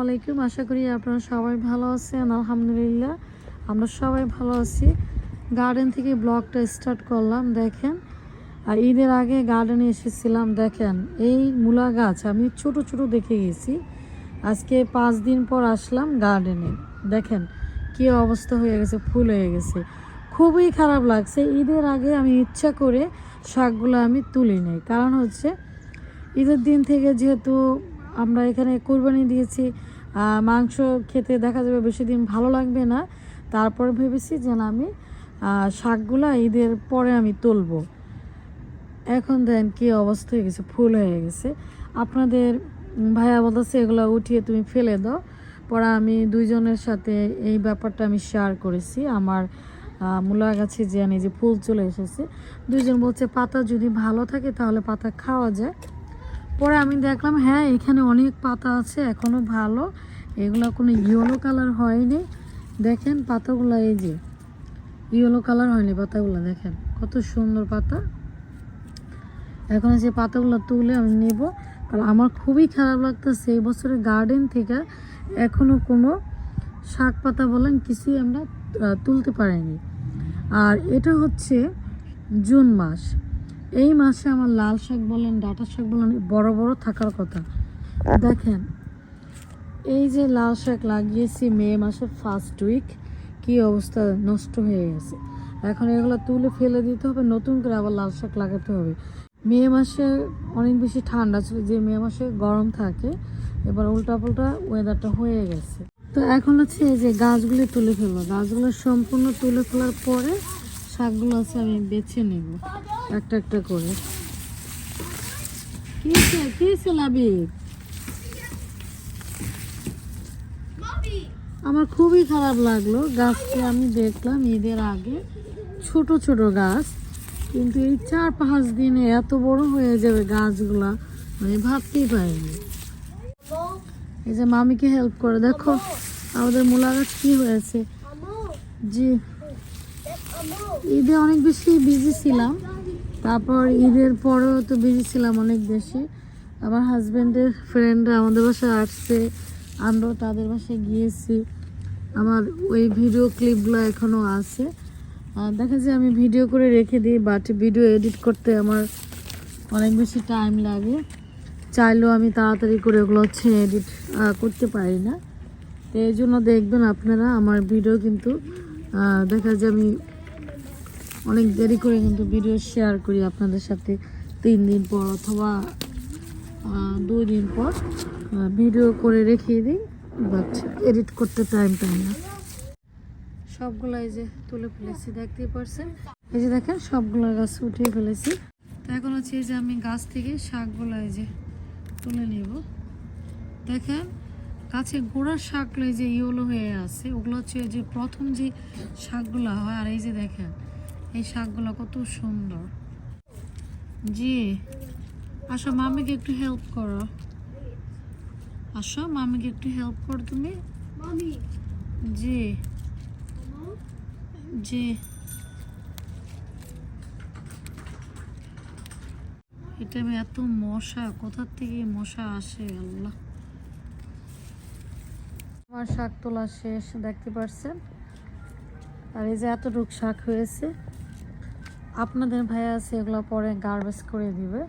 আলাইকুম। আশা করি আপনারা সবাই ভালো আছেন। আলহামদুলিল্লাহ, আমরা সবাই ভালো আছি। গার্ডেন থেকে ব্লগটা স্টার্ট করলাম, দেখেন। আর ঈদের আগে গার্ডেনে এসেছিলাম, দেখেন। এই মূলা গাছ আমি ছোট ছোট দেখে গেছি। আজকে পাঁচ দিন পর আসলাম গার্ডেনে দেখেন, কি অবস্থা হয়ে গেছে, ফুল হয়ে গেছে। খুবই খারাপ লাগছে। ঈদের আগে আমি ইচ্ছা করে শাকগুলো আমি তুলি নেই কারণ হচ্ছে ঈদের দিন থেকে যেহেতু আমরা এখানে কোরবানি দিয়েছি মাংস খেতে দেখা যাবে বেশি দিন ভালো লাগবে না। তারপর ভেবেছি যে না আমি শাকগুলা ঈদের পরে আমি তুলবো। এখন দেন কি অবস্থা হয়ে গেছে, ফুল হয়ে গেছে। আপনাদের ভাইয়া বলতেছে, এগুলো উঠিয়ে তুমি ফেলে দাও। পরে আমি দুইজনের সাথে এই ব্যাপারটা আমি শেয়ার করেছি। আমার মূলা গাছে যে আনি যে ফুল চলে এসেছে, দুইজন বলছে, পাতা যদি ভালো থাকে তাহলে পাতা খাওয়া যায়। পরে আমি দেখলাম হ্যাঁ এখানে অনেক পাতা আছে, এখনও ভালো। এগুলো কোনো ইয়েলো কালার হয়নি। দেখেন পাতাগুলো, এই যে ইয়েলো কালার হয়নি পাতাগুলো, দেখেন কত সুন্দর পাতা। এখন যে পাতাগুলো তুলে আমি নেব। আর আমার খুবই খারাপ লাগতেছে, এই বছরে গার্ডেন থেকে এখনও কোনো শাক পাতা বলেন কিছুই আমরা তুলতে পারিনি। আর এটা হচ্ছে জুন মাস। এই মাসে আমার লাল শাক বলেন, ডাটা শাক বলেন বড় বড় থাকার কথা। দেখেন, এই যে লাল শাক লাগিয়েছি মে মাসের ফার্স্ট উইক কি অবস্থা নষ্ট হয়ে গেছে। এখন এগুলো তুলে ফেলে দিতে হবে, নতুন করে আবার লাল শাক লাগাতে হবে। মে মাসে অনেক বেশি ঠান্ডা ছিল, যে মে মাসে গরম থাকে, এবার উল্টা পাল্টা ওয়েদারটা হয়ে গেছে। তো এখন হচ্ছে এই যে গাছগুলি তুলে ফেলব। গাছগুলো সম্পূর্ণ তুলে ফেলার পরে শাকগুলো আছে, আমি বেছে নেব। একটা একটা করে। কি হয়েছে? কি হয়েছে আমার খুবই খারাপ লাগল। গাছকে আমি দেখলাম ঈদের আগে। ছোট ছোট গাছ। কিন্তু এই চার পাঁচ দিনে এত বড় হয়ে যাবে গাছগুলা, আমি ভাবতেই পারিনি। এই যে মামিকে হেল্প করে, দেখো, আমাদের মূলা গাছ কি হয়েছে? জি। ঈদে অনেক বেশি বিজি ছিলাম। তারপর ঈদের পরেও তো বিজি ছিলাম অনেক বেশি। আমার হাজব্যান্ডের ফ্রেন্ডরা আমাদের বাসায় আসছে, আমরাও তাদের বাসায় গিয়েছি। আমার ওই ভিডিও ক্লিপগুলো এখনও আছে। দেখা যায় আমি ভিডিও করে রেখে দিই বাট ভিডিও এডিট করতে আমার অনেক বেশি টাইম লাগে। চাইলেও আমি তাড়াতাড়ি করে ওগুলো হচ্ছে এডিট করতে পারি না। তো এই জন্য দেখবেন আপনারা, আমার ভিডিও কিন্তু দেখা যায় আমি অনেক দেরি করে কিন্তু ভিডিও শেয়ার করি আপনাদের সাথে। তিন দিন পর অথবা দুই দিন পর ভিডিও করে রেখে দিই বাট এডিট করতে টাইম পাই না। সবগুলো এই যে তুলে ফেলেছি, দেখতেই পারছেন? এই যে দেখেন, সবগুলো গাছ উঠিয়ে ফেলেছি। তো এখন হচ্ছে এই যে আমি গাছ থেকে শাকগুলো এই যে তুলে নেব। দেখেন, গাছে গোড়ার শাকগুলো এই যে ইয়েলো হয়ে আছে, ওগুলো হচ্ছে যে প্রথম যে শাকগুলো হয়, আর এই যে দেখেন এই শাকগুলো কত সুন্দর। জি আসো মামিকে একটু হেল্প করো। আসো মামিকে একটু হেল্প করো তুমি। জি। জি। এটা আমি এত মশা কোথার থেকে মশা আসে আল্লাহ। আমার শাক তোলা শেষ দেখতে পারছেন? আর এই যে এতটুক শাক হয়েছে। আপনাদের ভাই আছে, এগুলো পরে গার্বেজ করে দিবে।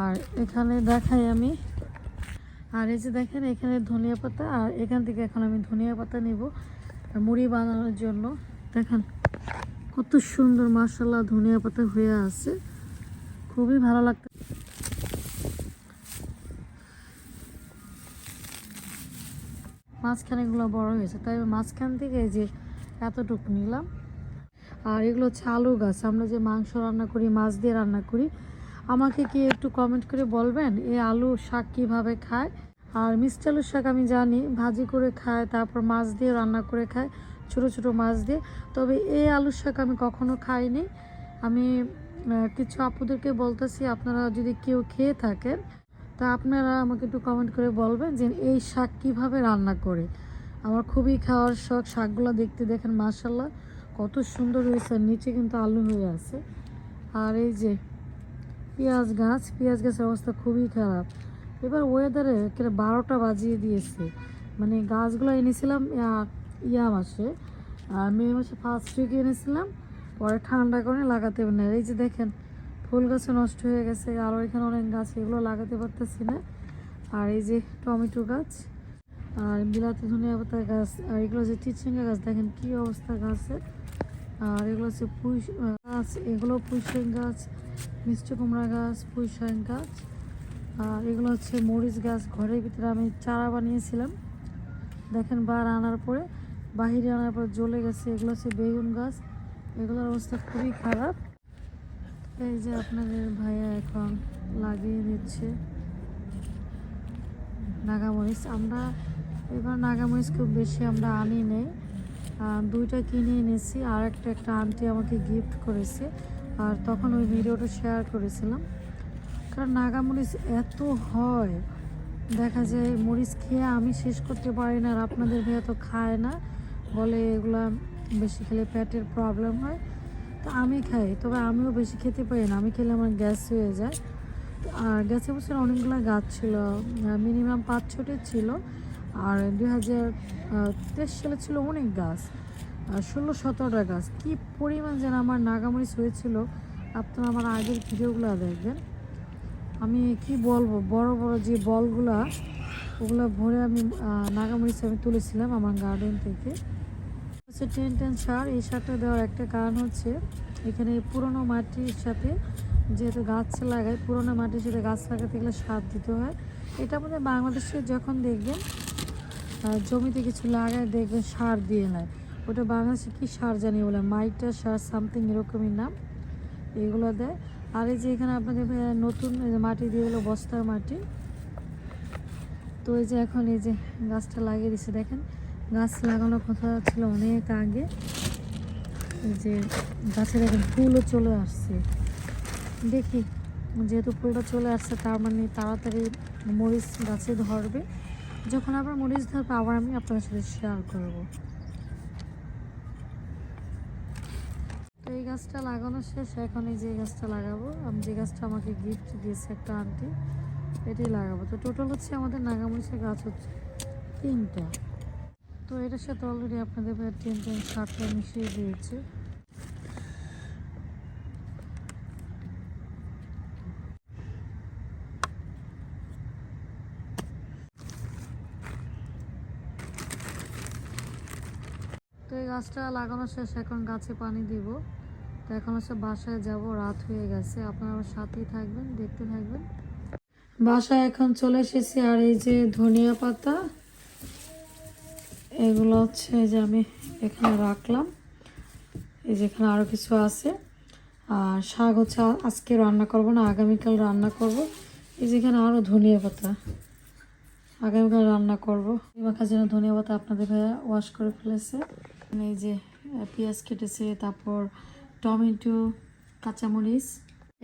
আর এখানে দেখাই আমি। আর এই যে দেখেন, এখানে ধনিয়া পাতা, আর এখান থেকে এখন আমি ধনিয়া পাতা নিব আর মুড়ি বানানোর জন্য। দেখেন, কত সুন্দর মাসাল্লাহ ধনিয়া পাতা হয়ে আছে। খুবই ভালো লাগতো মাঝখানে এগুলো বড় হয়েছে, তাই মাঝখান থেকে এই যে এতটুকু নিলাম। আর এগুলো হচ্ছে আলু গাছ। আমরা যে মাংস রান্না করি, মাছ দিয়ে রান্না করি, আমাকে কি একটু কমেন্ট করে বলবেন এই আলু শাক কীভাবে খায়? আর মিষ্টি আলুর শাক আমি জানি, ভাজি করে খায়, তারপর মাছ দিয়ে রান্না করে খায়, ছোট ছোট মাছ দিয়ে। তবে এই আলুর শাক আমি কখনো খাইনি। আমি কিছু আপুদেরকে বলতেছি, আপনারা যদি কেউ খেয়ে থাকেন, তা আপনারা আমাকে একটু কমেন্ট করে বলবেন যে এই শাক কীভাবে রান্না করে? আমার খুবই খাওয়ার শখ, শাকগুলো দেখতে দেখেন মাসাল্লাহ কত সুন্দর হয়েছে নিচে কিন্তু আলু হয়ে আছে। আর এই যে পেঁয়াজ গাছ, পেঁয়াজ গাছের অবস্থা খুবই খারাপ। এবার ওয়েদারে বারোটা বাজিয়ে দিয়েছে। মানে গাছগুলো এনেছিলাম ইয়া- মাসে আর মে মাসে ফার্স্ট উইকে এনেছিলাম, পরে ঠান্ডা করে লাগাতে না এই যে দেখেন, ফুল গাছে নষ্ট হয়ে গেছে আরও এখানে অনেক গাছ, এগুলো লাগাতে পারতেছি না। আর এই যে টমেটো গাছ, আর বিলাতি ধনিয়া পাতা গাছ, আর এগুলো যে চিচিঙ্গা গাছ, দেখেন কি অবস্থা গাছের আর এগুলো হচ্ছে পুঁই গাছ, এগুলো পুঁইশাক গাছ, মিষ্টি কুমড়া গাছ পুঁইশাক গাছ। আর এগুলো হচ্ছে মরিচ গাছ, ঘরের ভিতরে আমি চারা বানিয়েছিলাম। দেখেন বার আনার পরে, বাহিরে আনার পরে জ্বলে গেছে। এগুলো হচ্ছে বেগুন গাছ। এগুলোর অবস্থা খুবই খারাপ। এই যে আপনাদের ভাইয়া এখন লাগিয়ে দিচ্ছে নাগামরিচ আমরা এবার নাগামরিচ খুব বেশি আমরা আনি নেই। দুইটা কিনে এনেছি আর একটা একটা আন্টি আমাকে গিফট করেছে। আর তখন ওই ভিডিওটা শেয়ার করেছিলাম। কারণ নাগামরিচ এত হয়, দেখা যায় মরিচ খেয়ে আমি শেষ করতে পারি না আর আপনাদের ভাইয়া তো খায় না, বলে এগুলা বেশি খেলে পেটের প্রবলেম হয়। তো আমি খাই, তবে আমিও বেশি খেতে পারি না, আমি খেলে আমার গ্যাস হয়ে যায়। আর গ্যাসে বছর অনেকগুলো গাছ ছিল মিনিমাম পাঁচ ছটে ছিল। আর দুই হাজার তেইশ সালে ছিল অনেক গাছ। ষোলো, সতেরোটা গাছ। কী পরিমাণ যেন আমার নাগামরিচ হয়েছিল, আপনারা আমার আগের ভিডিওগুলো দেখবেন। আমি কি বলব, বড় বড় যে বলগুলা, ওগুলো ভরে আমি নাগামরিচ আমি তুলেছিলাম আমার গার্ডেন থেকে। হচ্ছে টেন টেন সার। এই সারটা দেওয়ার একটা কারণ হচ্ছে, এখানে পুরনো মাটির সাথে যেহেতু গাছ লাগায়, পুরনো মাটির সাথে গাছ লাগাতে গেলে সার দিতে হয়। এটা আমাদের বাংলাদেশে যখন দেখবেন জমিতে কিছু লাগায় দেখবেন সার দিয়ে নেয়। ওটা বাংলাদেশে কি সার জানি বলে, মাইটা সার সামথিং এরকমই নাম। এগুলো দেয়। আর এই যে এখানে আপনাদের নতুন মাটি দিয়ে দিলো বস্তার মাটি। তো এই যে এখন এই যে গাছটা লাগিয়ে দিচ্ছে দেখেন, গাছ লাগানোর কথা ছিল অনেক আগে। এই যে গাছে দেখেন ফুলও চলে আসছে। দেখি, যেহেতু ফুলটা চলে আসছে, তার মানে তাড়াতাড়ি মরিচ গাছে ধরবে। যখন আবার মরিচ ধরবে আবার আমি আপনাদের সাথে শেয়ার করব। তো এই গাছটা লাগানো শেষ, এখন এই যে গাছটা লাগাবো। আমি যে গাছটা আমাকে গিফট দিয়েছে একটা আন্টি এটাই লাগাবো। তো টোটাল হচ্ছে আমাদের নাগামরিচের গাছ হচ্ছে তিনটা। তো এটার সাথে অলরেডি আপনাদের ভাই তিন তিন সারটা মিশিয়ে দিয়েছে। তো এই গাছটা লাগানো শেষ, এখন গাছে পানি দিব। তো এখন হচ্ছে বাসায় যাব, রাত হয়ে গেছে। আপনারা সাথেই থাকবেন, দেখতে থাকবেন। বাসায় এখন চলে এসেছি, আর এই যে ধনিয়া পাতা, এগুলো হচ্ছে যে আমি এখানে রাখলাম। এই যে এখানে আরও কিছু আছে। আর শাক হচ্ছে আজকে রান্না করব না, আগামীকাল রান্না করব। এই যে এখানে আরও ধনিয়া পাতা। আগামীকাল রান্না করব। মাখার জন্য ধনিয়া পাতা আপনাদের ভাইয়া ওয়াশ করে ফেলেছে। এই যে পেঁয়াজ কেটেছে, তারপর টমেটো, কাঁচামরিচ।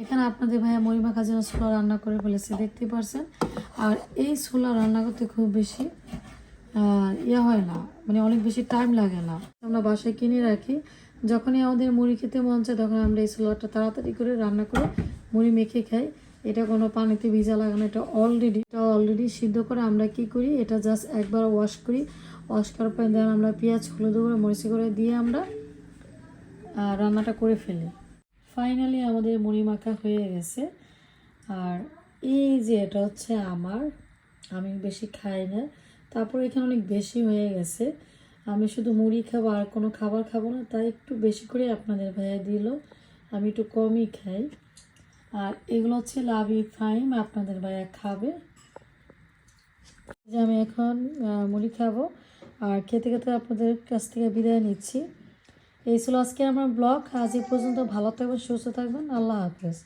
এখানে আপনাদের ভাইয়া মুড়ি মাখার জন্য ছোলা রান্না করে ফেলেছে, দেখতে পারছেন? আর এই ছোলা রান্না করতে খুব বেশি ইয়ে হয় না মানে অনেক বেশি টাইম লাগে না। আমরা বাসায় কিনে রাখি, যখনই আমাদের মুড়ি খেতে মন চায়, তখন আমরা এই ছোলাটা তাড়াতাড়ি করে রান্না করে মুড়ি মেখে খাই। এটা কোনো পানিতে ভিজা লাগানো এটা অলরেডি এটা অলরেডি সিদ্ধ করে আমরা কি করি, এটা জাস্ট একবার ওয়াশ করি। ওয়াশ করার পর দেন আমরা পেঁয়াজ, হলুদ করে মরিচ করে দিয়ে আমরা রান্নাটা করে ফেলি। ফাইনালি আমাদের মুড়ি মাখা হয়ে গেছে। আর এই যে এটা হচ্ছে আমার, আমি বেশি খাই না। তারপর এখানে অনেক বেশি হয়ে গেছে। আমি শুধু মুড়ি খাব, আর কোনো খাবার খাব না, তাই একটু বেশি করে আপনাদের ভাইয়া দিল। আমি একটু কমই খাই। আর এগুলো হচ্ছে লাভি ফাইম আপনাদের ভাইয়া খাবে। যে আমি এখন মুড়ি খাব। আর খেতে খেতে আপনাদের কাছ থেকে বিদায় নিচ্ছি। এই ছিল আজকে আমার ব্লগ। আজ এই পর্যন্ত ভালো থাকবেন, সুস্থ থাকবেন। আল্লাহ হাফেজ।